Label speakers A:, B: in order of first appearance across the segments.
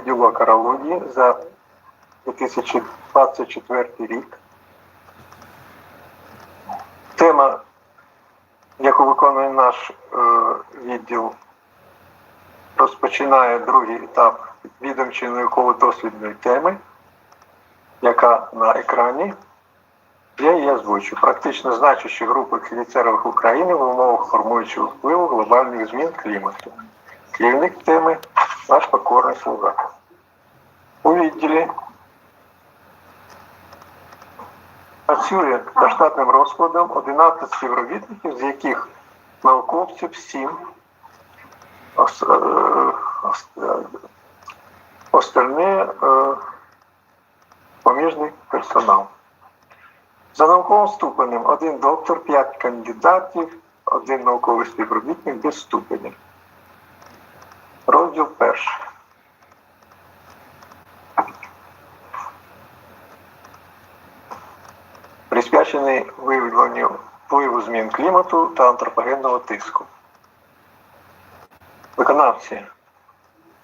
A: відділу акарології за 2024 рік. Тема, яку виконує наш е, відділ, розпочинає другий етап відомчої науково-дослідної теми, яка на екрані. Я її озвучу. Практично значущі групи хеліцерових України в умовах формуючого впливу глобальних змін клімату. Керівник теми наш покорний слуга. У відділі працює за штатним розкладом 11 співробітників, з яких науковців 7, ос- е, ос- е, остальне е, поміжний персонал. За науковим ступенем один доктор, 5 кандидатів, один науковий співробітник без ступеня. Розділ перший. Присвячений виявленню впливу змін клімату та антропогенного тиску. Виконавці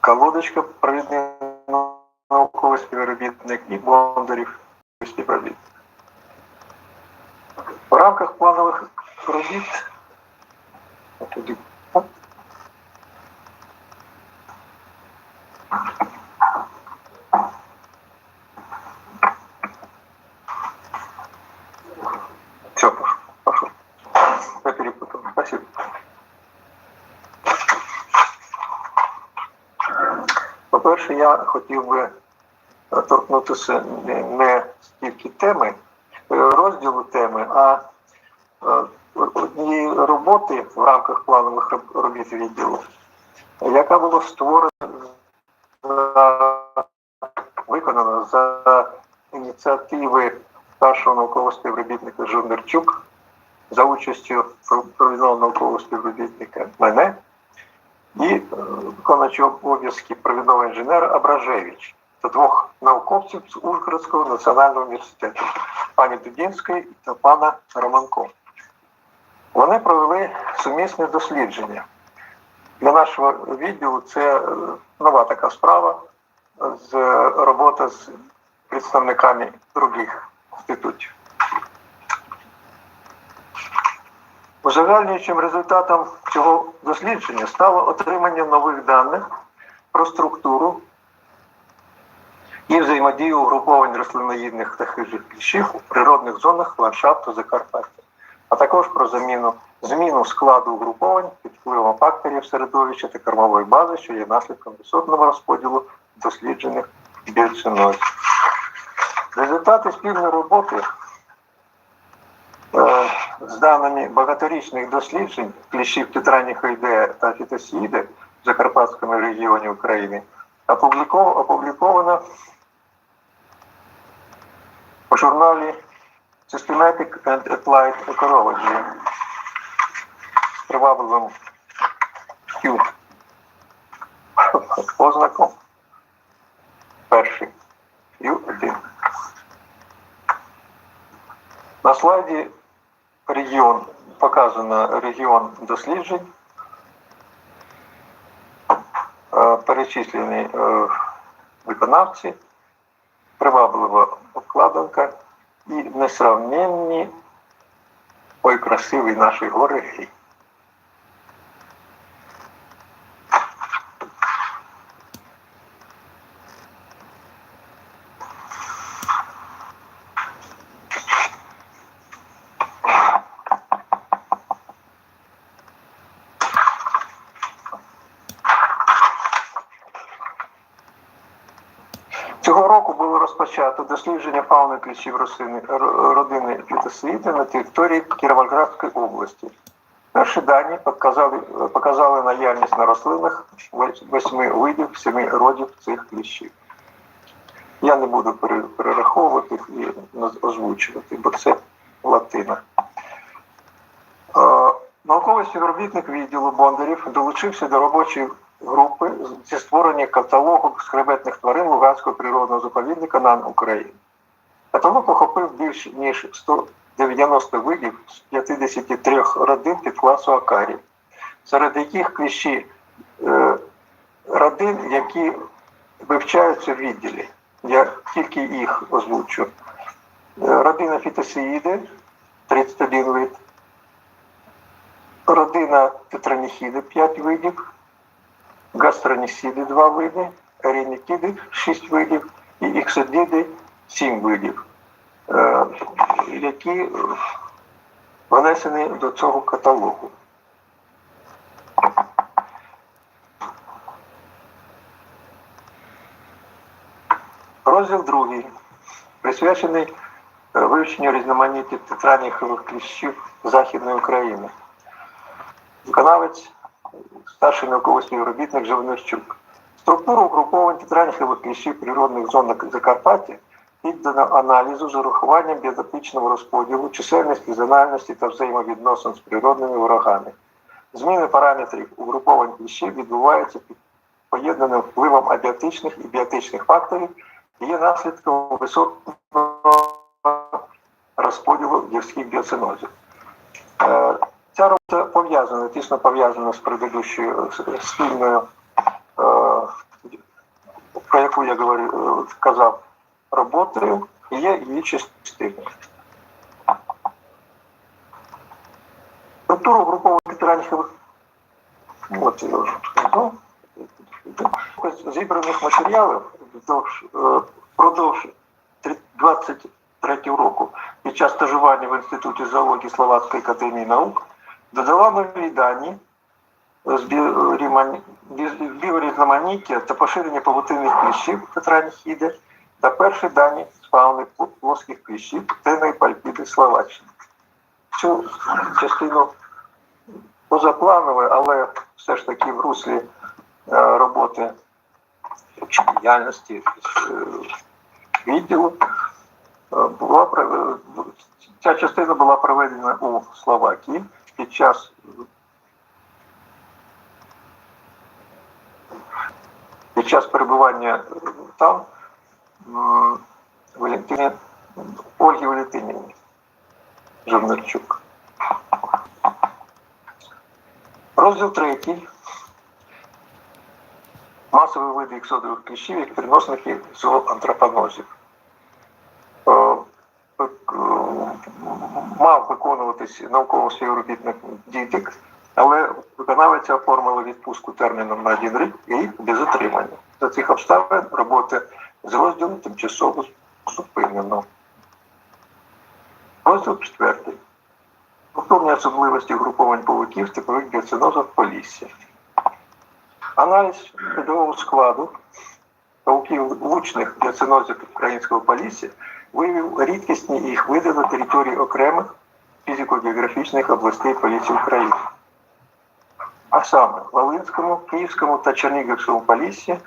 A: Колодочка, провідний науковий співробітник і Бондарів співробітник. В рамках планових робіт хотів би торкнутися не, стільки теми, е, розділу теми, а е, однієї роботи в рамках планових робіт відділу, яка була створена виконана за ініціативи старшого наукового співробітника Журнарчук за участю провідного наукового співробітника мене і е, виконуючого обов'язки провідного інженера Абражевич та двох науковців з Ужгородського національного університету пані Дудінської та пана Романко. Вони провели сумісне дослідження. Для нашого відділу це е, нова така справа з е, робота з представниками других інститутів. Узагальнюючим результатом цього дослідження стало отримання нових даних про структуру і взаємодію угруповань рослиноїдних та хижих кліщів у природних зонах ландшафту Закарпаття, а також про заміну зміну складу угруповань під впливом факторів середовища та кормової бази, що є наслідком висотного розподілу досліджених біоцинозів. Результати спільної роботи з даними багаторічних досліджень кліщів тетраніхоїдея та фітосіїди в Закарпатському регіоні України опубліковано у журналі Systematic and Applied Ecology з привабливим Q ознаком перший Q1. На слайді регіон показано регіон досліджень. Е, Перечислені е, виконавці, приваблива обкладинка і несравненні ой красивий наші гори гей. Цього року було розпочато дослідження фауни кліщів рослини, р- родини фітосвіти на території Кіровоградської області. Перші дані показали, показали наявність на рослинах восьми видів, семи родів цих кліщів. Я не буду перераховувати і озвучувати, бо це латина. Е, Науковий співробітник відділу Бондарів долучився до робочої групи зі створення каталогу скребетних тварин Луганського природного заповідника НАН України. Каталог охопив більше ніж 190 видів з 53 родин підкласу акарів, серед яких кліщі е, родин, які вивчаються в відділі. Я тільки їх озвучу. Е, Родина фітосіїди 31 вид. Родина тетраніхіди 5 видів, гастронісіди 2 види, ерінікіди 6 видів і іксодіди 7 видів, е, які е, внесені до цього каталогу. Розділ другий присвячений е, вивченню різноманіття тетраніхових кліщів Західної України. Виконавець, старший науковий співробітник Живнищук. Структуру угруповань тетраніхових кліщів природних зон на Закарпатті піддано аналізу з урахуванням біотопічного розподілу, чисельності, зональності та взаємовідносин з природними ворогами. Зміни параметрів угруповань кліщів відбуваються під поєднаним впливом абіотичних і біотичних факторів і є наслідком високого розподілу гірських біоцинозів. Е, Ця робота пов'язана, тісно пов'язана з предыдущою е, спільною, е, про яку я говорив, е, казав, роботою, і є її частиною. Структуру групових ветеранських от я вже сказав. Зібраних матеріалів вздовж, е, впродовж 23 року під час стажування в Інституті зоології Словацької академії наук додала нові дані з біорізноманіття та поширення павутинних кліщів тетрахіди та перші дані з плоских кліщів теної пальпіди Словаччини. Цю частину позапланове, але все ж таки в руслі е, роботи чи діяльності е, відділу е, була ця частина була проведена у Словакії під час під перебування там м, Валентині Ольги Валентинівни Жовнарчук. Розділ третій. Масові види іксодових кліщів як переносників зооантропонозів. Е, е, Мав виконуватись науковий співробітник дітик, але виконавиця оформила відпустку терміном на один рік і без отримання. За цих обставин роботи з розділу тимчасово зупинено. Розділ четвертий. Структурні особливості груповань павуків степових біоцинозів в Поліссі. Аналіз видового складу павуків лучних біоцинозів українського Полісся виявив рідкісні їх види на території окремих фізико-географічних областей Полісся України. А саме в Волинському, Київському та Чернігівському Поліссі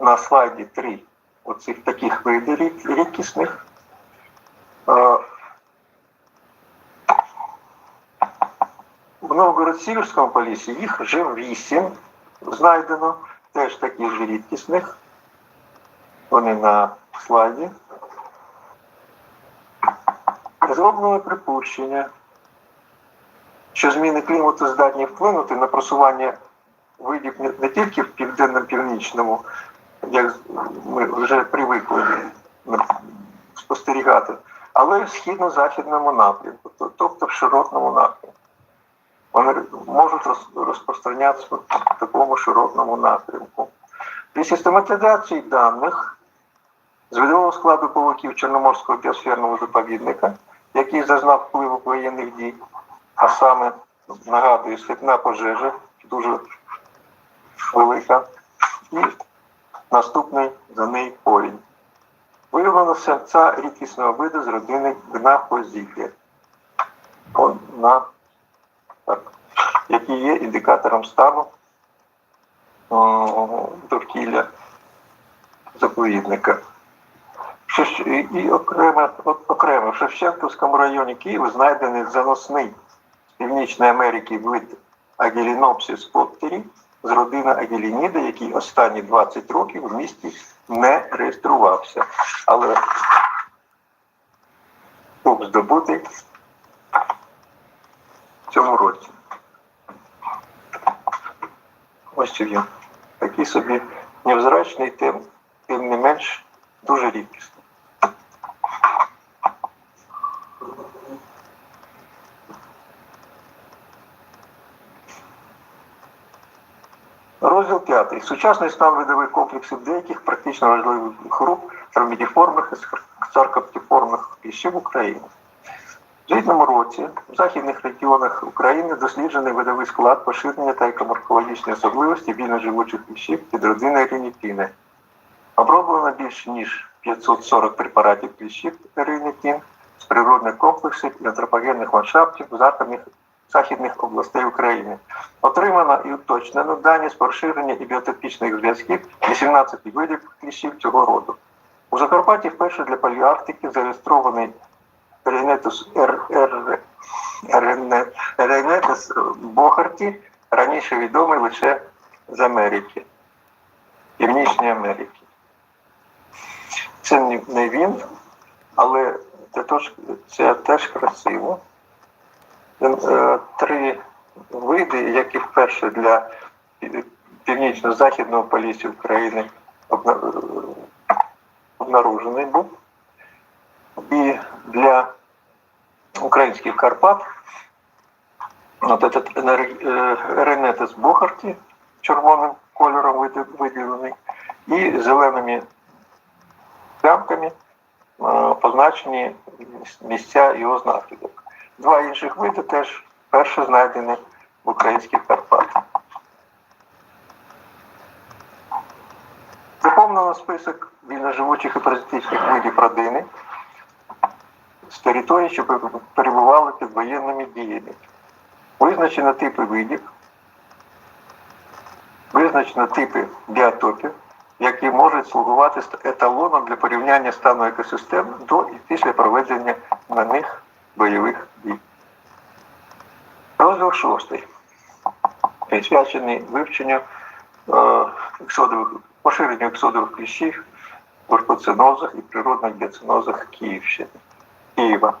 A: на слайді 3 оцих таких видів рідкісних. Е, В Новгород-Сіверському полісі їх вже вісім знайдено, теж таких же рідкісних. Вони на слайді. Зроблено припущення, що зміни клімату здатні вплинути на просування видів не, тільки в південно-північному, як ми вже привикли спостерігати, але й в східно-західному напрямку, тобто в широтному напрямку вони можуть розпространятися в такому широтному напрямку. При систематизації даних з видового складу павуків Чорноморського біосферного заповідника, який зазнав впливу воєнних дій, а саме, нагадую, степна пожежа дуже велика, і наступний за неї повінь. Виявлено серця рідкісного виду з родини гнафозіки. На так, є індикатором стану о, довкілля заповідника. І- окремо, окремо в Шевченківському районі Києва знайдений заносний Північної Америки вид Агелінопсис поттері з родини Агелініда, який останні 20 років в місті не реєструвався. Але був здобутий в цьому році. Ось він. Такий собі невзрачний тем тим не менш дуже рідкісно. 5. Сучасний стан видових комплексів деяких практично важливих груп травмідіформних і саркоптіформних кліщів України. В звітному році в західних регіонах України досліджений видовий склад, поширення та екоморфологічні особливості вільно живучих кліщів під родиною рінітіни. Оброблено більш ніж 540 препаратів кліщів рінітін з природних комплексів і антропогенних ландшафтів західних, західних областей України. Отримано і уточнено дані з поширення і біотопічних зв'язків 18 видів кліщів цього роду. У Закарпатті вперше для паліарктики зареєстрований Ренетус Ренетус Бохарті, раніше відомий лише з Америки, Північної Америки. Це не- він, але це теж красиво. Е, Три види, які вперше для північно-західного полісся України е, обнаружений був. І для українських Карпат от этот Ренетес Бохарті червоним кольором виділений і зеленими плямками е, позначені місця його знахідок. Два інших види теж перше знайдені в українських Карпатах. Заповнено список вільноживучих і паразитичних видів родини з території, що перебували під воєнними діями. Визначено типи видів, визначено типи біотопів, які можуть слугувати еталоном для порівняння стану екосистем до і після проведення на них бойових. Розділ шостий. Присвячений вивченню ексодових, поширенню ексодових кліщів в оркоцинозах і природних біоцинозах Київщини. Києва,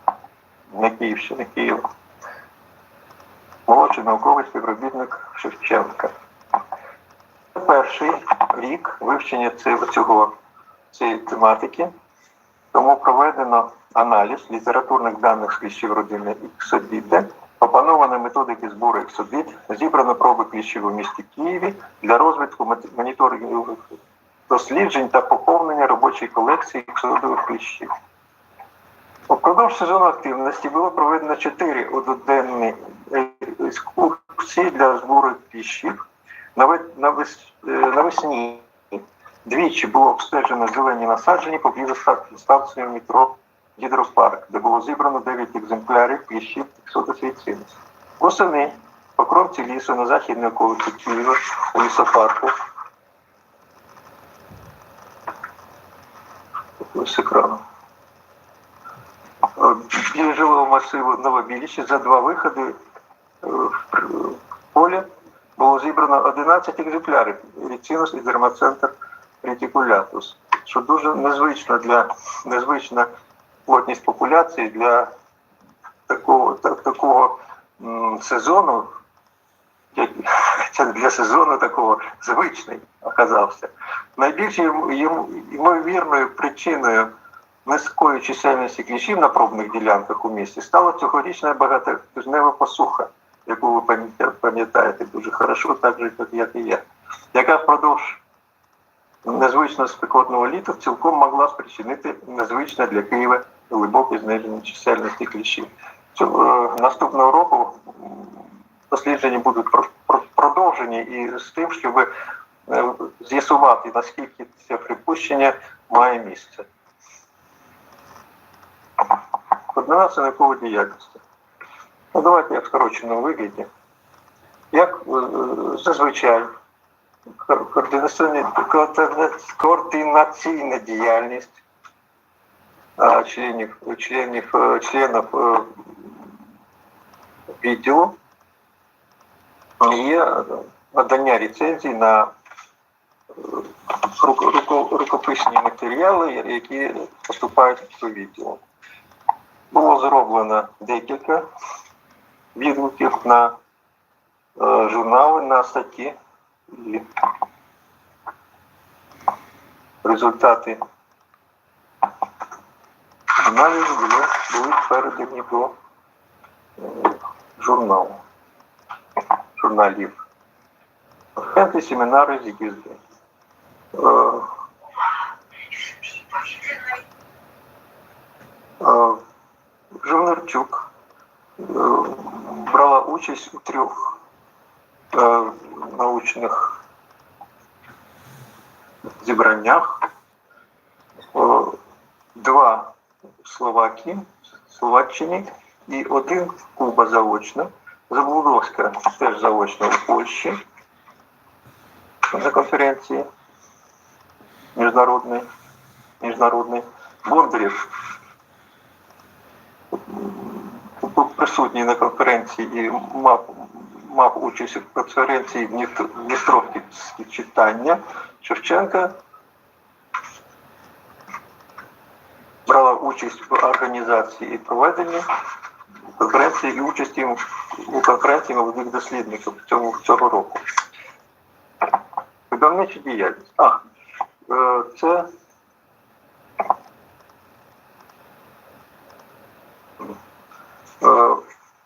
A: не Київщини, Києва. Молодший науковий співробітник Шевченка. Це Перший рік вивчення цього, цієї тематики, тому проведено аналіз літературних даних кліщів родини іксодіде, опановано методики збору іксодид, зібрано проби кліщів у місті Києві для розвитку моніторингових досліджень та поповнення робочої колекції іксодових кліщів. Упродовж сезону активності було проведено чотири одноденні екскурсії для збору кліщів. Наве- навес- е, Навесні двічі було обстежено зелені насадження поблизу ста- станції метро Гідропарк, де було зібрано 9 екземплярів кліщів ексодофіцинус. Восени по кромці лісу на західній околиці Києва у лісопарку. Ось екрану. Е, Біля жилого масиву Новобіліще за два виходи е, в полі було зібрано 11 екземплярів ріцинус і дермоцентр ретикулятус, що дуже незвично для незвична плотність популяції для такого, та- такого м, сезону, як- для сезону такого звичний оказався. Найбільш ймовірною причиною низької чисельності кліщів на пробних ділянках у місті стала цьогорічна багатотижнева посуха, яку ви пам'ятаєте дуже хорошо, так же, як і я, яка впродовж незвично спекотного літа цілком могла спричинити незвичне для Києва глибоке зниження чисельності кліщів. Е, Наступного року дослідження будуть про- про- продовжені і з тим, щоб е, з'ясувати, наскільки це припущення має місце. Координація наукової діяльності. Ну, давайте я в скороченому вигляді. Як е, зазвичай координаційна, координа- діяльність членів, членів, е, членів е, відділу є надання ліцензій на е, руко- руко- рукописні матеріали, які поступають до відділу. Було зроблено декілька відгуків на журнали, на статті. Результати аналізу були передані до е, журналу, журналів. П'ятий семінари з'їзди. Е, е, Жовнарчук брала участь у трьох научних зібраннях. Два в Словакії, Словаччині і один в Куба заочно. Заблудовська теж заочно у Польщі на конференції міжнародної. Бондарєв був присутній на конференції і мав, мав участь у конференції Дністр- Дністровські читання. Шевченка брала участь в організації і проведенні конференції і участі у конференції молодих дослідників цього, цього року. Видавнича діяльність. А, е, це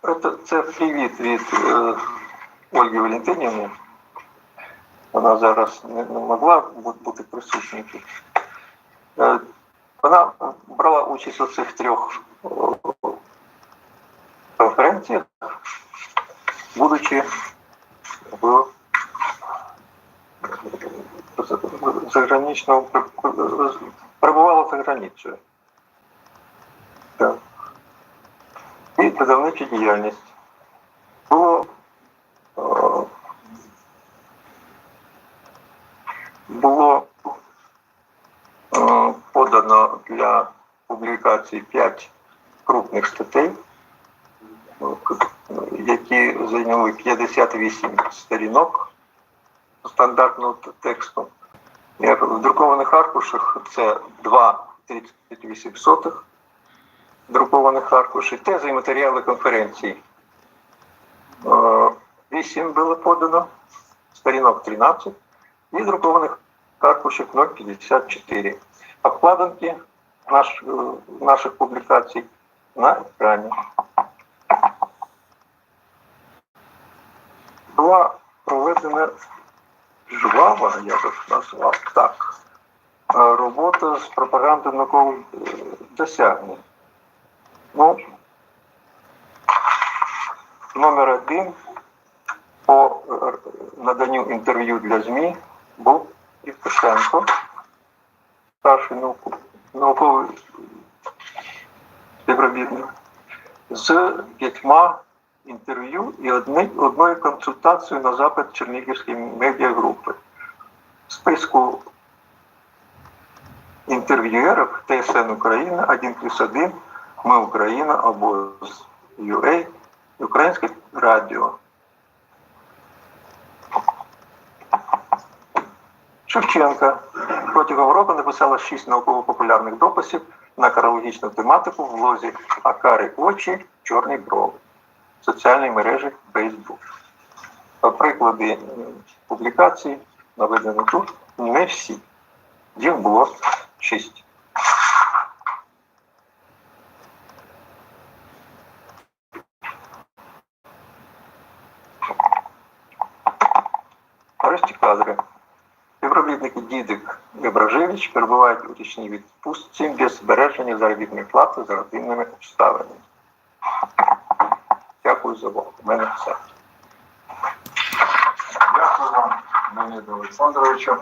A: Е, це привіт від е, Ольги Валентинівни. Вона зараз не, не могла бу- бути присутньою тут. Е, Вона брала участь у цих трьох е, конференціях, будучи в заграничному перебувала за границею. Так і видавнича діяльність. Публікації 5 крупних статей, е, які зайняли 58 сторінок стандартного тексту. В друкованих аркушах це 2,38 друкованих аркушів, тези і матеріали конференції. Е, Вісім було подано, сторінок 13 і друкованих аркушів 0,54. Обкладинки наш, е, наших публікацій на екрані. Була проведена жвава, я би назвав так, е, робота з пропаганди наукових е, досягнень. Ну, номер один по наданню інтерв'ю для ЗМІ був Євтушенко, старший науку- науковий співробітник, з п'ятьма інтерв'ю і одни, одною консультацією на запит Чернігівської медіагрупи. В списку інтерв'юерів ТСН Україна 1 плюс 1 ми Україна або з UA, Українське радіо. Шевченка протягом року написала шість науково-популярних дописів на карологічну тематику в лозі Акари очі, чорні брови в соціальній мережі Facebook. Приклади публікацій наведені тут не всі. Їх було шість. Нарешті кадри. Співробітники Дідик і перебувають у річній відпустці без збереження заробітної плати за родинними обставинами. Дякую за увагу. У мене все.
B: Дякую вам, Леоніду Олександровичу.